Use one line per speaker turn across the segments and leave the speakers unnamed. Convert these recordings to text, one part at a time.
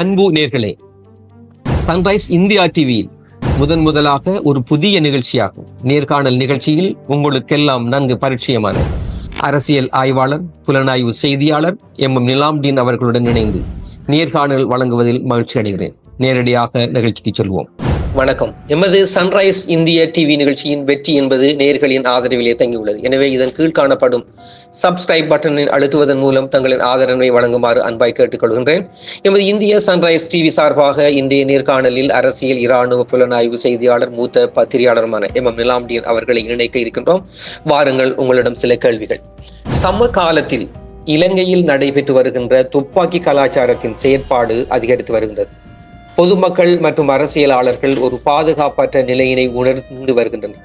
அன்பு நேர்களே sunrise India டிவியில் முதன் முதலாக ஒரு புதிய நிகழ்ச்சியாகும். நேர்காணல் நிகழ்ச்சியில் உங்களுக்கெல்லாம் நன்கு பரிச்சயமான அரசியல் ஆய்வாளர் புலனாய்வு செய்தியாளர் எம். எம். நிலாம்டீன் அவர்களுடன் இணைந்து நேர்காணல் வழங்குவதில் மகிழ்ச்சி அடைகிறேன் நேரடியாக நிகழ்ச்சிக்கு செல்வோம். வணக்கம். எமது சன்ரைஸ் இந்திய டிவி நிகழ்ச்சியின் வெற்றி என்பது நேர்களின் ஆதரவிலே தங்கியுள்ளது. எனவே இதன் கீழ் காணப்படும் சப்ஸ்கிரைப் பட்டனை அழுத்துவதன் மூலம் தங்களின் ஆதரவை வழங்குமாறு அன்பாய் கேட்டுக்கொள்கின்றேன். எமது இந்திய சன்ரைஸ் டிவி சார்பாக இன்றைய நேர்காணலில் அரசியல் இராணுவ புலனாய்வு செய்தியாளர் மூத்த பத்திரிகையாளருமான எம். எம். நிலாம்டியன் அவர்களை இணைக்க இருக்கின்றோம். வாருங்கள் உங்களிடம் சில கேள்விகள். சமகாலத்தில் இலங்கையில் நடைபெற்று வருகின்ற துப்பாக்கி கலாச்சாரத்தின் செயற்பாடு அதிகரித்து வருகின்றது. பொதுமக்கள் மற்றும் அரசியலாளர்கள் ஒரு பாதுகாப்பற்ற நிலையினை உணர்ந்து வருகின்றனர்.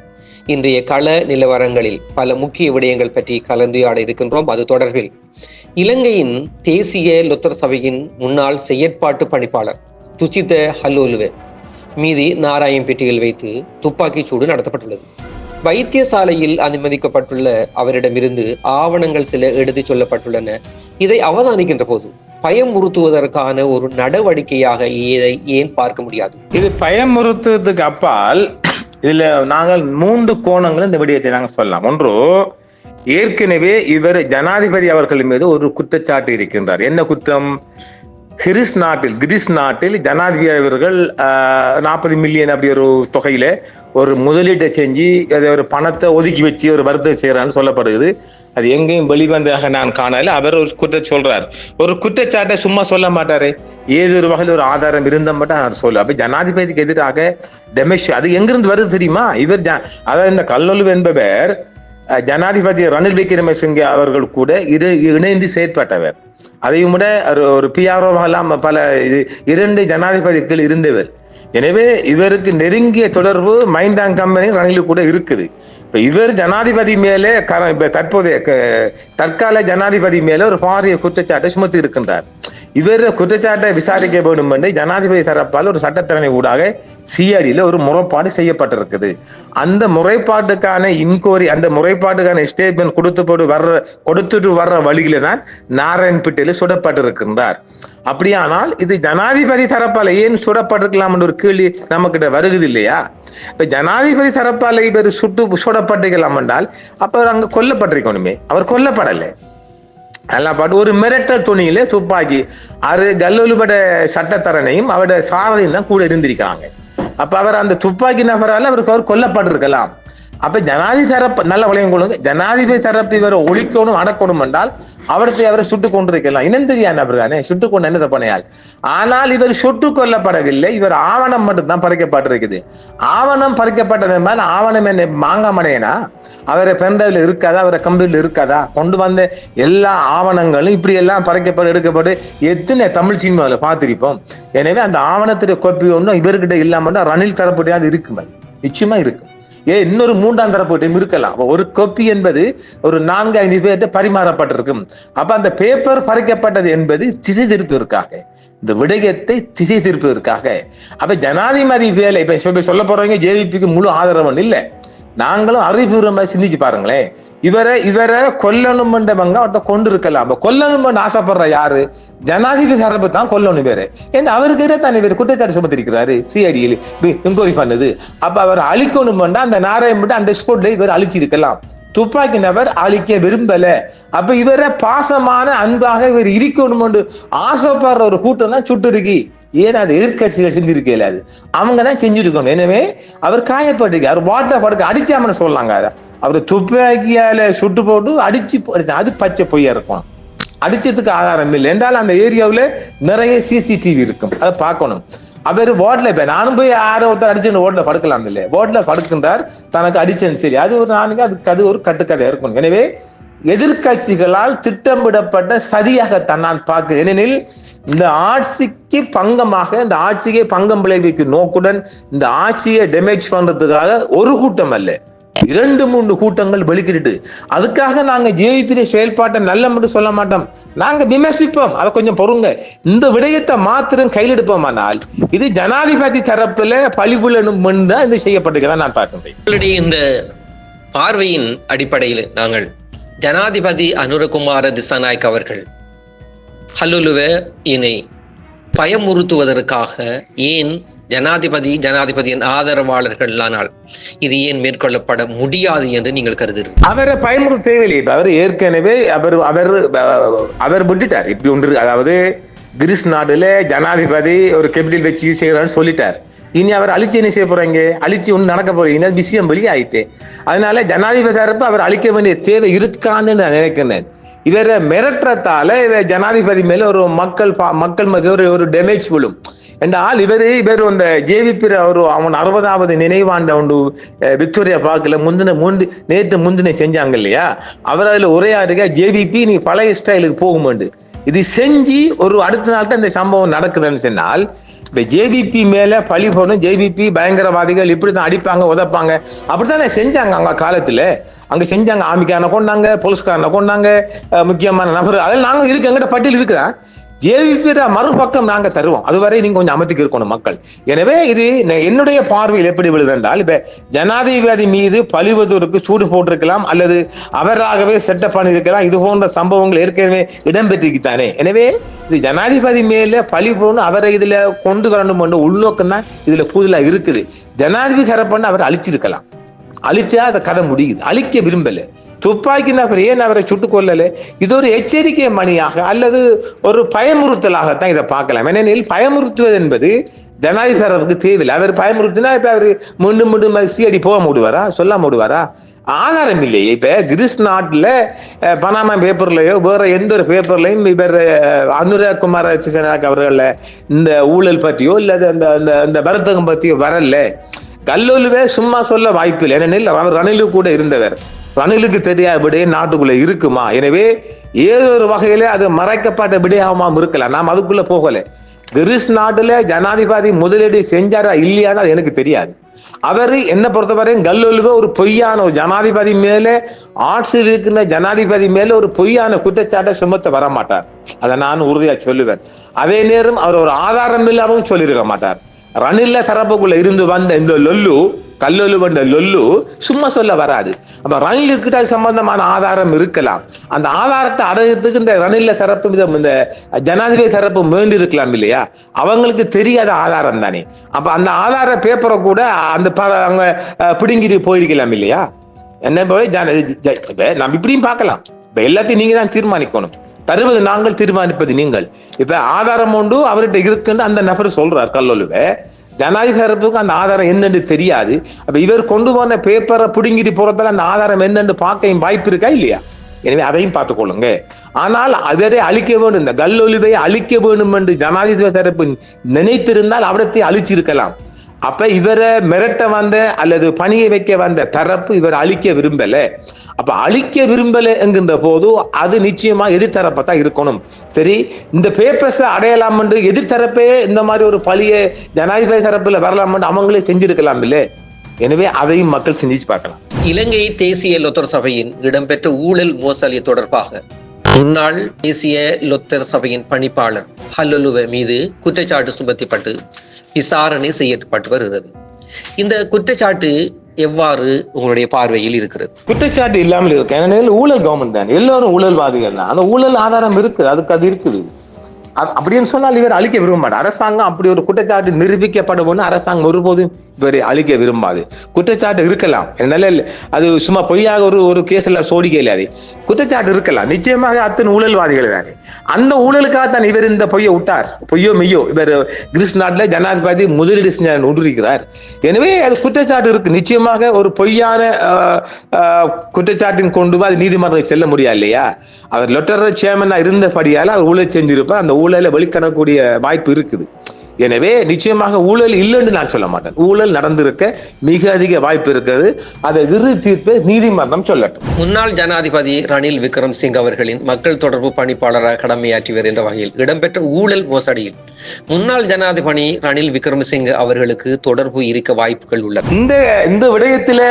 இன்றைய கள நிலவரங்களில் பல முக்கிய விடயங்கள் பற்றி கலந்துரையாட இருக்கின்றோம். அது தொடர்பில் இலங்கையின் தேசிய லுத்தர் சபையின் முன்னாள் செயற்பாட்டு பணிப்பாளர் துச்சித ஹல்லோலுவே மீது நாராயம்பேட்டையில் வைத்து துப்பாக்கிச் சூடு நடத்தப்பட்டுள்ளது. வைத்தியசாலையில் அனுமதிக்கப்பட்டுள்ள அவரிடமிருந்து ஆவணங்கள் சில எடுத்துச் சொல்லப்பட்டுள்ளன. இதை அவதானிக்கின்ற போது பயமுறுத்துவதற்கான ஒரு நடவடிக்கையாக இதை ஏன் பார்க்க முடியாது?
இது பயமுறுத்துவதுக்கு அப்பால் இதுல நாங்கள் மூன்று கோணங்களும் இந்த விடயத்தை நாங்கள் சொல்லலாம். ஒன்று ஏற்கனவே இவர் ஜனாதிபதி அவர்கள் மீது ஒரு குற்றச்சாட்டு இருக்கின்றார். என்ன குற்றம்? கிரிஸ் நாட்டில் கிரிஸ் நாட்டில் ஜனாதிபதி அவர்கள் நாற்பது மில்லியன் அப்படி ஒரு தொகையில ஒரு முதலீட்டை செஞ்சு அதை ஒரு பணத்தை ஒதுக்கி வச்சு ஒரு வருத்தம் செய்யறான்னு சொல்லப்படுகிறது. அது எங்கேயும் வெளிவந்ததாக நான் காணல. அவர் ஒரு குற்றம் சொல்றார். ஒரு குற்றச்சாட்டை சும்மா சொல்ல மாட்டாரு. ஏதோ ஒரு வகையில் ஒரு ஆதாரம் இருந்த மட்டும் அவர் சொல்லு. அப்ப ஜனாதிபதிக்கு எதிராக டெமேஷ் அது எங்கிருந்து வருது தெரியுமா? இவர் ஜ- அதாவது இந்த கல்லொலு என்பவர் ஜனாதிபதி ரணில் விக்ரமசிங்கே அவர்கள் கூட இரு இணைந்து செயற்பட்டவர். அதையும் விட ஒரு- பிஆர்ஓவெல்லாம் பல இது இரண்டு ஜனாதிபதிகள் இருந்தவர். எனவே இவருக்கு நெருங்கிய தொடர்பு மைண்டாங் கம்பெனி ரணிலு கூட இருக்குது. இப்ப இவர் ஜனாதிபதி மேலே கர- இப்ப தற்போதைய தற்கால ஜனாதிபதி மேலே ஒரு பாரிய குற்றச்சாட்டை சுமத்தி இருக்கின்றார். இவர் குற்றச்சாட்டை விசாரிக்க வேண்டும் என்று ஜனாதிபதி தரப்பால் ஒரு சட்டத்தரணை ஊடாக சிஐடியில ஒரு முறைப்பாடு செய்யப்பட்டிருக்குது. அந்த முறைப்பாட்டுக்கான இன்கொயரி அந்த முறைப்பாட்டுக்கான ஸ்டேட்மெண்ட் கொடுத்து போட்டு வர்ற கொடுத்துட்டு வர்ற வழியில தான் நாராயண்பேட்டையில சுடப்பட்டிருக்கின்றார். அப்படியானால் இது ஜனாதிபதி தரப்பால ஏன் சுடப்பட்டிருக்கலாம் ஒரு கேள்வி நமக்கிட்ட வருகுது இல்லையா? இப்ப ஜனாதிபதி தரப்பால இவர் சுட்டு சுடப்பட்டிருக்கலாம் என்றால் அப்ப அவர் அங்க கொல்லப்பட்டிருக்கணுமே. அவர் கொல்லப்படலை. எல்லாம் பாட்டு ஒரு மிரட்டல் துணியில துப்பாக்கி அது கல்லொலுபட சட்டத்தரனையும் அவருடைய சாரதையும் தான் கூட இருந்திருக்காங்க. அப்ப அவர் அந்த துப்பாக்கி நபரால் அவருக்கு அவர் கொல்லப்பட்டிருக்கலாம். அப்ப ஜனாதிபதி தரப்பு நல்ல வளையம் கொள்ளுங்க ஜனாதிபதி தரப்பு இவரை ஒழிக்கணும் அடக்கணும் என்றால் அவருக்கு அவரை சுட்டுக் கொண்டிருக்கலாம். இனம் தெரியா நபர் தானே சுட்டுக் கொண்டு என்ன தப்பனையால்? ஆனால் இவர் சுட்டுக் கொல்லப்படவில்லை. இவர் ஆவணம் மட்டும்தான் பறிக்கப்பட்டிருக்குது. ஆவணம் பறிக்கப்பட்டது மேல ஆவணம் என்ன மாங்காமடையனா? அவரை பிறந்தவில் இருக்காதா? அவரை கம்பியில் இருக்காதா? கொண்டு வந்த எல்லா ஆவணங்களும் இப்படி எல்லாம் பறிக்கப்பட்டு எடுக்கப்பட்டு எத்தனை தமிழ் சினிமாவில் பார்த்திருப்போம். எனவே அந்த ஆவணத்துடைய கோப்பி ஒன்றும் இவர்கிட்ட இல்லாமல் ரணில் தரப்படியாவது இருக்குமே. நிச்சயமா இருக்கும். ஏன் இன்னொரு மூன்றாம் தரப்பட்டையும் இருக்கலாம் ஒரு கோப்பி என்பது ஒரு நான்கு ஐந்து பேர்கிட்ட பரிமாறப்பட்டிருக்கும். அப்ப அந்த பேப்பர் பறிக்கப்பட்டது என்பது திசை திருப்பிற்காக இந்த விடயத்தை திசை திருப்பதற்காக அப்ப ஜனாதிபதி வேலை இப்ப சொல்ல போறவங்க ஜேவிபிக்கு முழு ஆதரவன் இல்லை. நாங்களும் அறிவுபூர்வமாக சிந்திச்சு பாருங்களேன். இவரை இவரை கொல்லணும்ன்றவங்க அவர்கிட்ட கொண்டு இருக்கலாம். அப்ப கொல்லணும்னு ஆசைப்படுற யாரு? ஜனாதிபதி தரப்பு தான் கொல்லணும் பேரு ஏன்னா அவருக்கு தான் இவர் குற்றச்சாட்டு சுமத்திருக்கிறாரு சிஐடியில் என்கொயரி பண்ணுது. அப்ப அவர் அழிக்கணும்னா அந்த நாராயண் அந்த ஸ்போர்ட்ல இவர் அழிச்சிருக்கலாம். துப்பாக்கி நபர் அழிக்க விரும்பல. அப்ப இவரை பாசமான அன்பாக இவர் இருக்கணும் ஆசைப்படுற ஒரு கூட்டம் தான் சுட்டு ஏன் அது எதிர்கட்சிகள் செஞ்சிருக்கல அது? அவங்க தான் செஞ்சிருக்கணும். எனவே அவர் காயப்பட்டிருக்கு அவர் வாட்டர் படுக்க அடிச்சாமன்னு சொல்லலாங்க அதை. அவர் துப்பாக்கியால சுட்டு போட்டு அடிச்சு அது பச்சை பொய்யா இருக்கும். அடிச்சதுக்கு ஆதாரம் இல்லை. என்றாலும் அந்த ஏரியாவில் நிறைய சிசிடிவி இருக்கும். அதை பார்க்கணும். அவர் வார்டில் இப்ப. நானும் போய் யாரோ ஒருத்தர் அடிச்சு ஓட்ல படுக்கலாம் இல்லை. வார்டில் படுக்கின்றார். தனக்கு அடிச்சேன்னு சரி அது ஒரு நானுங்க அதுக்கு அது ஒரு கட்டுக்கதை இருக்கும் எனவே எதிர்க்கட்சிகளால் திட்டமிடப்பட்ட சரியாகத்தான் நான் பார்க்கிறேன். ஏனெனில் இந்த ஆட்சிக்கு பங்கமாக இந்த ஆட்சியை பங்கம் விளைவிக்கும் நோக்குடன் இந்த ஆட்சியை டேமேஜ் பண்றதுக்காக ஒரு கூட்டம் அல்ல. இரண்டு மூன்று கூட்டங்கள் வெளிக்கிட்டு அதுக்காக நாங்க ஜேவிபி செயல்பாட்டை நல்ல மட்டும் சொல்ல மாட்டோம். நாங்க விமர்சிப்போம். அதை கொஞ்சம் பொறுங்க. இந்த விடயத்தை மாத்திரம் கையில் எடுப்போமானால் இது ஜனாதிபதி தரப்புல பழிபுலனும் தான் இது செய்யப்பட்டிருக்கதான் நான் பார்க்கிறேன்
உங்களுடைய இந்த பார்வையின் அடிப்படையில் நாங்கள் ஜனாதிபதி அனுரகுமார திசாநாயக் அவர்கள் ஹல்லுலுவ இணை பயமுறுத்துவதற்காக ஏன் ஜனாதிபதி ஜனாதிபதியின் ஆதரவாளர்களானால் இது ஏன் மேற்கொள்ளப்பட முடியாது என்று நீங்கள் கருதுகிறீர்கள்?
அவரை பயன்படுத்த தேவையில்லை. அவர் ஏற்கனவே அவர் அவர் அவர் விட்டுட்டார். இப்படி ஒன்று அதாவது கிரீஸ் நாடுல ஜனாதிபதி ஒரு கேபிட்டல் வச்சு செய்கிறான்னு சொல்லிட்டார். இனி அவர் அழிச்சு என்ன செய்ய போறாங்க? அழிச்சு ஒன்று நடக்க போறீங்க விஷயம் வெளியே ஆயிட்டு அதனால ஜனாதிபதி தரப்பு அவர் அழிக்க வேண்டிய தேவை இருக்கான்னு நான் நினைக்கிறேன். இவரை மிரட்டுறதால இவர் ஜனாதிபதி மேல ஒரு மக்கள் பா- மக்கள் மத்திய ஒரு ஒரு டேமேஜ் விழும். என்றால் இவர் இவர் அந்த ஜேவிபி ஒரு அவன் அறுபதாவது நினைவாண்ட ஒன்று விக்டோரியா பார்க்கல முந்தின முந்தி நேற்று முந்தின செஞ்சாங்க இல்லையா? அவர் அதுல உரையாடுக ஜேவிபி நீ பழைய ஸ்டைலுக்கு போகுமாண்டு இது செஞ்சு ஒரு அடுத்த நாள் தான் இந்த சம்பவம் நடக்குதுன்னு சொன்னால் இப்ப ஜேபிபி மேல பழி போடணும் ஜேபிபி பயங்கரவாதிகள் இப்படிதான் அடிப்பாங்க உதைப்பாங்க. அப்படித்தானே செஞ்சாங்க அவங்க காலத்துல? அங்க செஞ்சாங்க ஆமிக்காரனை கொண்டாங்க போலீஸ்காரனை கொண்டாங்க முக்கியமான நபர். அதெல்லாம் நாங்க இருக்கு எங்கிட்ட பட்டியல் இருக்குதா? ஜேவிபி மறுபக்கம் நாங்க தருவோம். அதுவரை நீங்க கொஞ்சம் அமைத்துக்கு இருக்கணும் மக்கள். எனவே இது என்னுடைய பார்வையில் எப்படி விழுதென்றால் இப்ப ஜனாதிபதி மீது பழிவதற்கு சூடு போட்டிருக்கலாம் அல்லது அவராகவே செட்டப் பண்ணியிருக்கலாம் இது போன்ற சம்பவங்கள் ஏற்கனவே இடம்பெற்றிருக்குத்தானே எனவே இது ஜனாதிபதி மேல பழி போடணும் அவரை இதுல கொண்டு வரணும் என்ற உள்நோக்கம் தான் இதுல கூடுதலா இருக்குது. ஜனாதிபதி தரப்பண்ண அவர் அழிச்சிருக்கலாம். அழிச்சா அந்த கதை முடியுது. அழிக்க விரும்பல. துப்பாக்கி நபர் ஏன் அவரை சுட்டு கொள்ளலை இது ஒரு எச்சரிக்கை மணியாக அல்லது ஒரு பயமுறுத்தலாகத்தான் இதை பார்க்கலாம். ஏனெனில் பயமுறுத்துவது என்பது ஜனாதிபதி தேவையில்லை. அவர் பயமுறுத்தினா இப்ப அவர் மீண்டும் மீண்டும் சிஐடி போக முடிவாரா? சொல்ல முடிவாரா? ஆதாரம் இல்லையே. இப்ப கிரீஸ் நாட்டில் பனாமா பேப்பர்லயோ வேற எந்த ஒரு பேப்பர்லயும் இவர் அஹ், அனுராக் குமார் சிசனாக் அவர்கள இந்த ஊழல் பற்றியோ இல்ல அந்த அந்த அந்த வர்த்தகம் பற்றியோ வரல. கல்லூலுவே சும்மா சொல்ல வாய்ப்பில்லை. ஏனெனில் அவர் ரணிலு கூட இருந்தவர். ரணிலுக்கு தெரியாத விடயம் நாட்டுக்குள்ள இருக்குமா? எனவே ஏதோ ஒரு வகையில அது மறைக்கப்பட்ட விடயமாம் இருக்கலாம். நாம் அதுக்குள்ள போகல. கிரீஸ் நாட்டுல ஜனாதிபதி முதலீடு செஞ்சாரா இல்லையான்னு அது எனக்கு தெரியாது. அவர் என்ன பொறுத்தவரையும் கல்லூலுவ ஒரு பொய்யான ஒரு ஜனாதிபதி மேல ஆட்சியில் இருக்கிற ஜனாதிபதி மேல ஒரு பொய்யான குற்றச்சாட்டை சுமத்த வர மாட்டார் அதை நான் உறுதியா சொல்லுவேன். அதே நேரம் அவர் ஒரு ஆதாரம் இல்லாமல் சொல்லியிருக்க மாட்டார். ரணில்ல தரப்புக்குள்ள இருந்து வந்த இந்த லொல்லு கல்லொல்லு வந்த லொல்லு சும்மா சொல்ல வராது. அப்ப ரணில் இருக்கிட்ட அது சம்பந்தமான ஆதாரம் இருக்கலாம். அந்த ஆதாரத்தை அடையிறதுக்கு இந்த ரணில்ல சிறப்பு இந்த இந்த ஜனாதிபதி சிறப்பு வேண்டி இருக்கலாம் இல்லையா? அவங்களுக்கு தெரியாத ஆதாரம் தானே. அப்ப அந்த ஆதார பேப்பரை கூட அந்த அவங்க பிடுங்கிட்டு போயிருக்கலாம் இல்லையா? என்ன போய் நம்ம இப்படியும் பார்க்கலாம். இப்ப எல்லாத்தையும் நீங்க தான் தீர்மானிக்கணும். தருவது நாங்கள் தீர்மானிப்பது நீங்கள். இப்ப ஆதாரம் உண்டு அவர்கிட்ட இருக்குன்னு அந்த நபர் சொல்றார் கல்லொலுவை ஜனாதிபதி தரப்புக்கு அந்த ஆதாரம் என்னன்னு தெரியாது. அப்ப இவர் கொண்டு போன பேப்பரை பிடுங்கிட்டு போறதால அந்த ஆதாரம் என்னன்னு பார்க்க வாய்ப்பு இருக்கா இல்லையா? எனவே அதையும் பார்த்துக்கொள்ளுங்க ஆனால் அவரை அழிக்க வேண்டும் இந்த கல்லொலிவை அழிக்க வேண்டும் என்று ஜனாதிபதி தரப்பு நினைத்திருந்தால் அவரத்தை அழிச்சிருக்கலாம். அப்ப இவரை மிரட்ட வந்த அல்லது பணியை வைக்க வந்த தரப்பு இவர் அழிக்க விரும்பல. அப்ப அழிக்க விரும்பல என்கின்ற போது அது நிச்சயமா எதிர்த்தரப்பை தான் இருக்கணும். சரி இந்த பேப்பர்ஸை அடையலாம் என்று எதிர்த்தரப்பே இந்த மாதிரி ஒரு பழிய ஜனாதிபதி தரப்புல வரலாம் என்று அவங்களே செஞ்சிருக்கலாம் இல்ல. எனவே அதையும் மக்கள் சிந்திச்சு பார்க்கலாம்.
இலங்கை தேசிய லொத்தர் சபையின் இடம்பெற்ற ஊழல் மோசடி தொடர்பாக முன்னாள் தேசிய லொத்தர் சபையின் பணிப்பாளர் ஹல்லுலுவ மீது குற்றச்சாட்டு சுமத்தப்பட்டு விசாரணை செய்யப்பட்டு வருகிறது. இந்த குற்றச்சாட்டு எவ்வாறு உங்களுடைய பார்வையில் இருக்கிறது?
குற்றச்சாட்டு இல்லாமல் இருக்கு ஏனெனில் ஊழல் கவர்மெண்ட் தான். எல்லாரும் ஊழல்வாதிகள் தான். அந்த ஊழல் ஆதாரம் இருக்குது அதுக்கு அது இருக்குது. அப்படின்னு சொன்னால் இவர் அழிக்க விரும்ப அரசாங்கம் அப்படி ஒரு குற்றச்சாட்டு நிரூபிக்கப்படும் அரசாங்கம் ஒருபோதும் இவர் அழிக்க விரும்பாது. குற்றச்சாட்டு இருக்கலாம். என்னால அது சும்மா பொய்யாக ஒரு ஒரு கேஸ்ல சோடி இல்லாது குற்றச்சாட்டு இருக்கலாம். நிச்சயமாக அத்தனை ஊழல்வாதிகள் தானே அந்த ஊழலுக்காக தான் இவர் இந்த பொய்யை விட்டார். பொய்யோ மெய்யோ இவர் கிரீஸ் நாட்டில் ஜனாதிபதி முதலீடு செஞ்சார் உண்டிருக்கிறார் எனவே அது குற்றச்சாட்டு இருக்கு. நிச்சயமாக ஒரு பொய்யான குற்றச்சாட்டின் கொண்டு போய் அது நீதிமன்றம் செல்ல முடியாது இல்லையா? அவர் லொட்டர் சேர்மனா இருந்தபடியால் அவர் ஊழல் செஞ்சிருப்பார். அந்த ஊழலை வெளிக்கணக்கூடிய வாய்ப்பு இருக்குது. எனவே நிச்சயமாக ஊழல் இல்லைன்னு நான் சொல்ல மாட்டேன். ஊழல் நடந்திருக்க மிக அதிக வாய்ப்பு இருக்கிறது. அதை இறுதி தீர்ப்பை நீதிமன்றம் சொல்லட்டும்.
முன்னாள் ஜனாதிபதி ரணில் விக்ரம் சிங் அவர்களின் மக்கள் தொடர்பு பணிப்பாளராக கடமையாற்றி வருகின்ற வகையில் இடம்பெற்ற ஊழல் மோசடியில் முன்னாள் ஜனாதிபதி ரணில் விக்ரமசிங்க அவர்களுக்கு தொடர்பு இருக்க வாய்ப்புகள் உள்ளன
இந்த இந்த விடயத்துல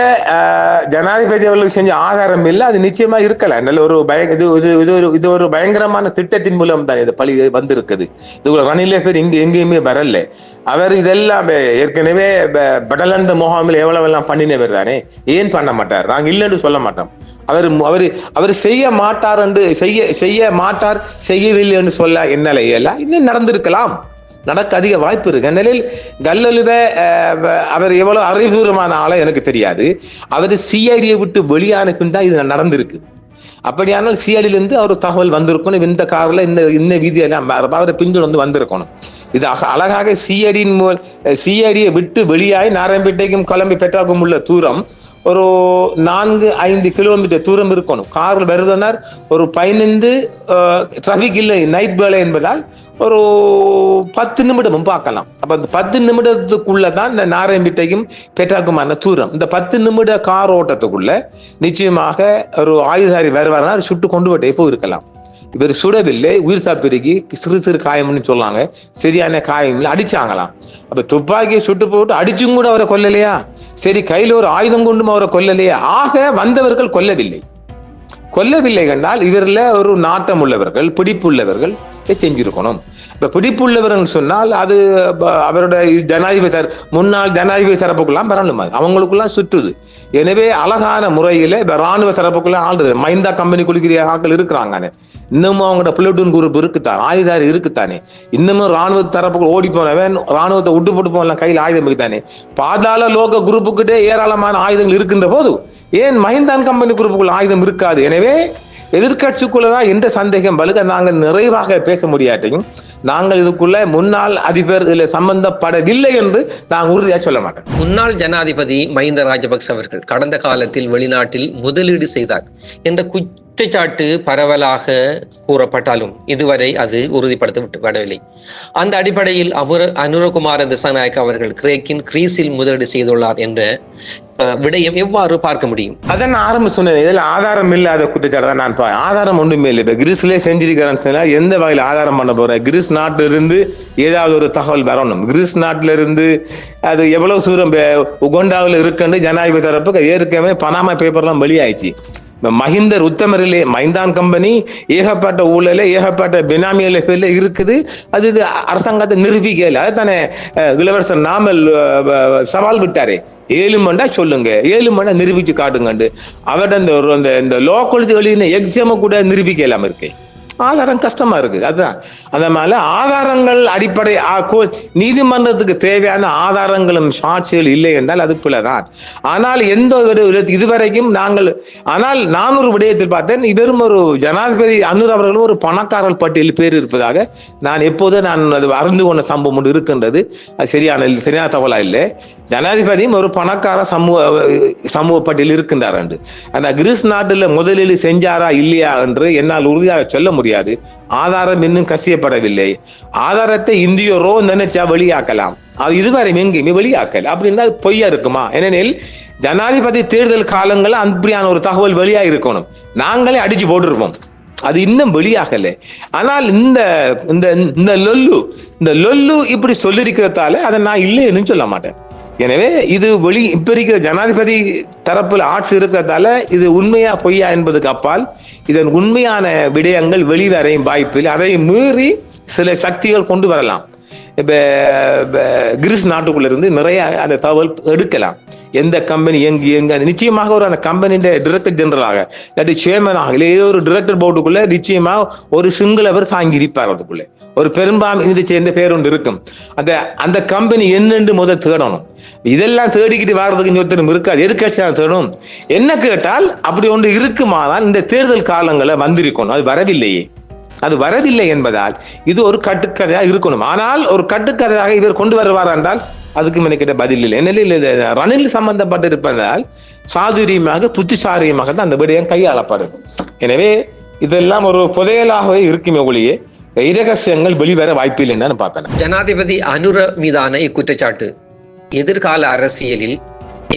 ஜனாதிபதி அவர்களுக்கு செஞ்ச ஆதாரம் இல்லை அது நிச்சயமா இருக்கலாம் நல்ல ஒரு பய இது ஒரு இது ஒரு பயங்கரமான திட்டத்தின் மூலம் தான் இது பழி வந்திருக்குது. இது ரணிலே பேர் இங்க எங்கேயுமே வரல. அவர் இதெல்லாம் ஏற்கனவே படலந்த முகாமில் எவ்வளவு எல்லாம் பண்ணினவர் தானே? ஏன் பண்ண மாட்டார்? நாங்க இல்லைன்னு சொல்ல மாட்டோம். அவர் அவர் அவர் செய்ய மாட்டார் என்று செய்ய செய்ய மாட்டார் செய்யவில்லை என்று சொல்ல என்னால இயல இன்னும் நடந்திருக்கலாம். நடக்க அதிக வாய்ப்பு இருக்கு. நிலையில் கல்லலுவ அவர் எவ்வளவு அறிவுபூர்வமான ஆளோ எனக்கு தெரியாது. அவர் சிஐடியை விட்டு வெளியான தான் இது நடந்திருக்கு. அப்படியானால் சிஐடியில இருந்து அவர் தகவல் வந்திருக்கணும். இந்த காரில் இந்த இந்த வீதியெல்லாம் அவரை பின்தொடர்ந்து வந்திருக்கணும். இது அழகாக சிஐடியின் மூல் சிஐடியை விட்டு வெளியாகி நாராயணப்பேட்டைக்கும் கிளம்பி பெற்றாக்கும் உள்ள தூரம். ஒரு நான்கு ஐந்து கிலோமீட்டர் தூரம் இருக்கணும். காரில் வருதுனார் ஒரு பதினைந்து டிராஃபிக் இல்லை நைட் வேலை என்பதால் ஒரு பத்து நிமிடமும் பார்க்கலாம். அப்போ அந்த பத்து நிமிடத்துக்குள்ள தான் இந்த நாராயம்பிட்டையும் பெற்றாக்குமான தூரம். இந்த பத்து நிமிட கார் ஓட்டத்துக்குள்ள நிச்சயமாக ஒரு ஆயுதாரி வருவார்னா சுட்டு கொண்டு போட்டே போயிருக்கலாம். இவர் சுடவில்லை உயிர் தப்பிருக்கி சிறு சிறு காயம்னு சொல்லாங்க. சரியான காயம் இல்லை அடிச்சாங்களாம். அப்ப துப்பாக்கியை சுட்டு போட்டு அடிச்சும் கூட அவரை கொல்லலையா? சரி கையில ஒரு ஆயுதம் கொண்டும் அவரை கொல்லலையா? ஆக வந்தவர்கள் கொல்லவில்லை. கொல்லவில்லை கண்டால் இவரில் ஒரு நாட்டம் உள்ளவர்கள் பிடிப்பு உள்ளவர்கள் செஞ்சிருக்கணும். இப்ப பிடிப்புள்ளவர்கள் சொன்னால் அது அவரோட ஜனாதிபதி முன்னாள் ஜனாதிபதி தரப்புக்கெல்லாம் வரணுமா அவங்களுக்குலாம் சுற்றுது. எனவே அழகான முறையில இப்ப ராணுவ தரப்புக்குள்ள ஆள் மைந்தா கம்பெனி குளிக்கிற ஆட்கள் இருக்கிறாங்க இன்னமும் அவங்களோட பிளட்டூன் குரூப் இருக்குத்தான். ஆயுதாரி இருக்குத்தானே. இன்னமும் ராணுவ தரப்புக்கு ஓடி போனவன் ராணுவத்தை விட்டு போட்டு போகலாம் கையில் ஆயுதம் இருக்குதானே. பாதாள லோக குரூப்புக்கிட்டே ஏராளமான ஆயுதங்கள் இருக்கின்ற போது ஏன் மஹிந்தான் கம்பெனி குரூப்புக்குள்ள ஆயுதம் இருக்காது? எனவே எதிர்கட்சிக்குள்ளதான் எந்த சந்தேகம் வலுக்க நாங்கள் நிறைவாக பேச முடியாட்டையும் நாங்கள் இதுக்குள்ள முன்னாள் அதிபர் இதுல சம்பந்தப்படவில்லை என்று நான் உறுதியா சொல்ல மாட்டேன்.
முன்னாள் ஜனாதிபதி மஹிந்த ராஜபக்ச அவர்கள் கடந்த காலத்தில் வெளிநாட்டில் முதலீடு செய்தார் என்ற குற்றச்சாட்டு பரவலாக கூறப்பட்டாலும் இதுவரை அது உறுதிப்படுத்தப்படவில்லை அந்த அடிப்படையில் அவர் அனுரகுமார திசாநாயக் அவர்கள் கிரேக்கின் கிரீஸில் முதலீடு செய்துள்ளார் என்ற விடயம் எவ்வாறு பார்க்க முடியும்?
அதான் நான் ஆரம்ப சொன்னேன் இதில் ஆதாரம் இல்லாத குற்றச்சாட்டு தான் நான் ஆதாரம் ஒன்றுமே இல்லை. இப்போ கிரீஸ்லயே செஞ்சிருக்கிறேன்னு எந்த வகையில் ஆதாரம் பண்ண போறேன்? கிரீஸ் நாட்டிலிருந்து ஏதாவது ஒரு தகவல் வரணும். கிரீஸ் நாட்டிலிருந்து அது எவ்வளவு தூரம் பே- உகண்டாவில் இருக்குன்னு ஜனாதிபதி தரப்பு ஏற்கனவே பனாமா பேப்பர்லாம் வெளியாயிடுச்சு. மஹிந்தர் உத்தமரிலே மைந்தான் கம்பெனி ஏகப்பட்ட ஊழல ஏகப்பட்ட பினாமியல பேர்ல இருக்குது. அது இது அரசாங்கத்தை நிரூபிக்கல அதுதானே இளவரசர் நாமல் சவால் விட்டாரே. ஏழு மண்டா சொல்லுங்க. ஏழு மண்டா நிரூபிச்சு காட்டுங்கண்டு. அவர்ட்ட இந்த ஒரு இந்த லோ குவாலிட்டி எழுதின எக்ஸாம கூட நிரூபிக்கலாம இருக்கேன் ஆதாரம் கஷ்டமா இருக்கு. அதுதான். அதனால ஆதாரங்கள் அடிப்படை கோ- நீதிமன்றத்துக்கு தேவையான ஆதாரங்களும் சாட்சிகள் இல்லை என்றால் அது பிழைதான். ஆனால் எந்த ஒரு இதுவரைக்கும் நாங்கள் ஆனால் நான் ஒரு விடயத்தில் பார்த்தேன் இவரும் ஒரு ஜனாதிபதி அன்னூர் அவர்களும் ஒரு பணக்காரர் பட்டியலில் பேர் இருப்பதாக நான் எப்போதும் நான் அது அறிந்து கொண்ட சம்பவம் ஒன்று இருக்கின்றது. அது சரியான சரியான தகவலா இல்லை. ஜனாதிபதியும் ஒரு பணக்கார சமூக சமூக பட்டியல் இருக்கின்றார் என்று அந்த கிரீஸ் நாட்டில் முதலீடு செஞ்சாரா இல்லையா என்று என்னால் உறுதியாக சொல்ல முடியாது. ஆதாரம் இன்னும் கசியப்படவில்லை. ஆதாரத்தை இந்தியரோ நினைச்சா வெளியாக்கலாம். அது இதுவரை எங்கேயுமே வெளியாக்கல. அப்படின்னா அது பொய்யா இருக்குமா? ஏனெனில் ஜனாதிபதி தேர்தல் காலங்களில் அப்படியான ஒரு தகவல் வெளியா இருக்கணும். நாங்களே அடிச்சு போட்டுருவோம் அது இன்னும் வெளியாகல. ஆனால் இந்த இந்த இந்த லொல்லு இந்த லொல்லு இப்படி சொல்லியிருக்கிறதால அதை நான் இல்லைன்னு சொல்ல மாட்டேன். எனவே இது வெளி இப்ப இருக்கிற ஜனாதிபதி தரப்பில் ஆட்சி இருக்கிறதால இது உண்மையா பொய்யா என்பதுக்கு அப்பால் இதன் உண்மையான விடயங்கள் வெளிவரையும் வாய்ப்பில் அதை மீறி சில சக்திகள் கொண்டு வரலாம். கிரீஸ் நாட்டுக்குள்ள இருந்து நிறைய அந்த தகவல் எடுக்கலாம். எந்த கம்பெனி எங்கு எங்க நிச்சயமாக ஒரு அந்த கம்பெனியின் டிரெக்டர் ஜெனரலாக இல்லாட்டி சேர்மனாக இல்லை ஏதோ ஒரு டிரெக்டர் போர்டுக்குள்ள நிச்சயமா ஒரு சிங்களவர் தாங்கி இருப்பார் அதுக்குள்ள. ஒரு பெரும்பான்மை இதை சேர்ந்த பேர் ஒன்று இருக்கும். அந்த அந்த கம்பெனி என்னென்று முதல் தேடணும். இதெல்லாம் தேடிக்கிட்டு வர்றதுக்கு ஒருத்தரும் இருக்காது. எதிர்கட்சியாக தேடணும். என்ன கேட்டால் அப்படி ஒன்று இருக்குமானால் இந்த தேர்தல் காலங்களை வந்திருக்கணும். அது வரவில்லையே. அது வரவில்லை என்பதால் இது ஒரு கட்டுக்கதையாக இருக்கணும். ஆனால் ஒரு கட்டுக்கதையாக இவர் கொண்டு வருவார் என்றால் அதுக்கு மெனக்கிட்ட பதில் இல்லை. என்ன இது ரணில் சம்பந்தப்பட்டிருப்பதால் சாதுரியமாக புத்திசாரியமாக தான் அந்த விடயம் கையாளப்படும். எனவே இதெல்லாம் ஒரு புதையலாகவே இருக்குமே ஒளியே இரகசியங்கள் வெளிவர வாய்ப்பு இல்லைன்னு பார்ப்பேன்
ஜனாதிபதி அனுர மீதான இக்குற்றச்சாட்டு. எதிர்கால அரசியலில்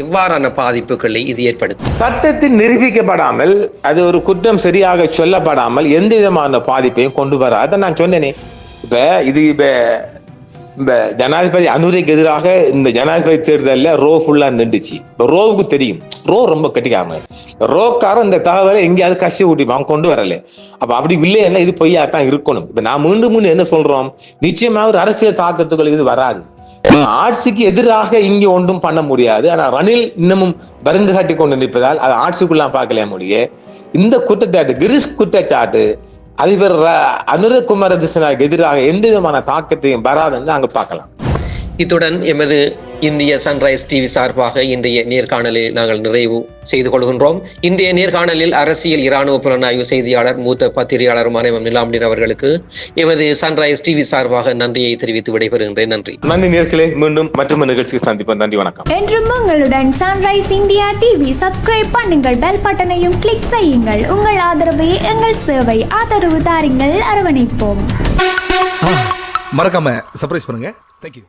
எவ்வாறான பாதிப்புகளை இது ஏற்படுத்தும்.
சட்டத்தில் நிரூபிக்கப்படாமல் அது ஒரு குற்றம் சரியாக சொல்லப்படாமல் எந்த விதமான பாதிப்பையும் கொண்டு வர அதை நான் சொன்னேனே. இப்ப இது இப்ப இந்த ஜனாதிபதி அனுரைக்கு எதிராக இந்த ஜனாதிபதி தேர்தலில் ரோ ஃபுல்லாக நின்றுச்சு. இப்போ ரோவுக்கு தெரியும். ரோ ரொம்ப கட்டிக்காம ரோக்காரன் இந்த தகவலை எங்கேயாவது கசி ஊட்டிப்பான் கொண்டு வரல. அப்போ அப்படி இல்லைன்னா இது பொய்யா தான் இருக்கணும். இப்போ நான் மீண்டும் மீண்டும் என்ன சொல்கிறோம் நிச்சயமாக ஒரு அரசியல் தாக்கத்துக்குள் இது வராது. ஆட்சிக்கு எதிராக இங்கே ஒன்றும் பண்ண முடியாது. ஆனா ரணில் இன்னமும் வருந்து காட்டி கொண்டு நிற்பதால் அது ஆட்சிக்குள்ள பார்க்கல முடிய இந்த குற்றச்சாட்டு கிரிஸ் குற்றச்சாட்டு அதிபர் ர- அனுரகுமார திசனாவுக்கு எதிராக எந்த விதமான தாக்கத்தையும் வராதுன்னு அங்க பார்க்கலாம்.
இத்துடன் எமது இந்திய சன்ரைஸ் டிவி சார்பாக இன்றைய நேர்காணலில் நாங்கள் நிறைவு செய்து கொள்கின்றோம். இன்றைய நேர்காணலில் அரசியல் இராணுவ புலனாய்வு செய்தியாளர் மூத்த பத்திரிகையாளர் மனைவம் நிலாம்டின் அவர்களுக்கு எமது சன்ரைஸ் டிவி சார்பாக நன்றியை தெரிவித்து விடைபெறுகின்றேன். நன்றி.
நன்றி நேர்களே. மீண்டும் மற்றொரு நிகழ்ச்சியில் சந்திப்போம். நன்றி வணக்கம்.
என்றும் உங்களுடன் சன்ரைஸ் இந்தியா டிவி சப்ஸ்கிரைப் பண்ணுங்கள் பெல் பட்டனையும் கிளிக் செய்யுங்கள். உங்கள் ஆதரவே எங்கள் சேவை ஆதரவு தாருங்கள். அரவணைப்போம்.
மறக்காம சர்ப்ரைஸ் பண்ணுங்க. தேங்க்யூ